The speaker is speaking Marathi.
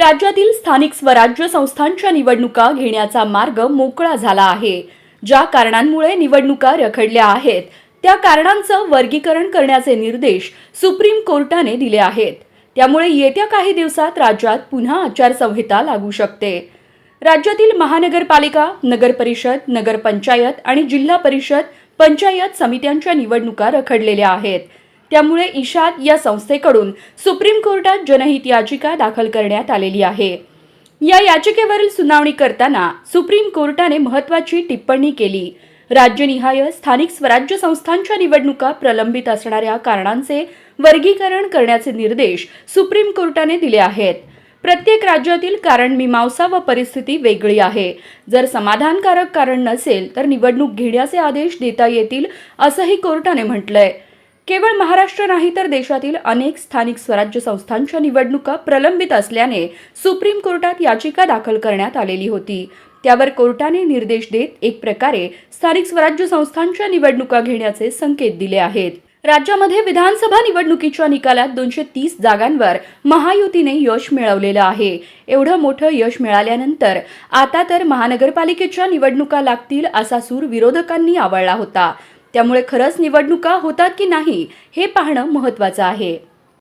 राज्यातील स्थानिक स्वराज्य संस्थांच्या निवडणुका घेण्याचा मार्ग मोकळा झाला आहे. ज्या कारणांमुळे निवडणुका रखडल्या आहेत त्या कारणांचं वर्गीकरण करण्याचे निर्देश सुप्रीम कोर्टाने दिले आहेत. त्यामुळे येत्या काही दिवसात राज्यात पुन्हा आचारसंहिता लागू शकते. राज्यातील महानगरपालिका नगरपरिषद नगरपंचायत आणि जिल्हा परिषद पंचायत समित्यांच्या निवडणुका रखडलेल्या आहेत. त्यामुळे इशाद या संस्थेकडून सुप्रीम कोर्टात जनहित याचिका दाखल करण्यात आलेली आहे. या याचिकेवरील सुनावणी करताना सुप्रीम कोर्टाने महत्वाची टिप्पणी केली. राज्यनिहाय स्थानिक स्वराज्य संस्थांच्या निवडणुका प्रलंबित असणाऱ्या कारणांचे वर्गीकरण करण्याचे निर्देश सुप्रीम कोर्टाने दिले आहेत. प्रत्येक राज्यातील कारण मीमांसा व परिस्थिती वेगळी आहे. जर समाधानकारक कारण नसेल तर निवडणूक घेण्याचे आदेश देता येतील असंही कोर्टाने म्हटलंय. केवळ महाराष्ट्र नाही तर देशातील अनेक स्थानिक स्वराज्य संस्थांच्या निवडणुका प्रलंबित असल्याने सुप्रीम कोर्टात याचिका दाखल करण्यात आलेली होती. त्यावर कोर्टाने निर्देश देत एक प्रकारे स्थानिक स्वराज्य संस्थांच्या निवडणुका घेण्याचे संकेत दिले आहेत. राज्यामध्ये विधानसभा निवडणुकीच्या निकालात दोनशे तीस जागांवर महायुतीने यश मिळवलेलं आहे. एवढं मोठं यश मिळाल्यानंतर आता तर महानगरपालिकेच्या निवडणुका लागतील असा सूर विरोधकांनी आवळला होता. त्यामुळे खरंच निवडणुका होतात की नाही हे पाहणं महत्त्वाचं आहे.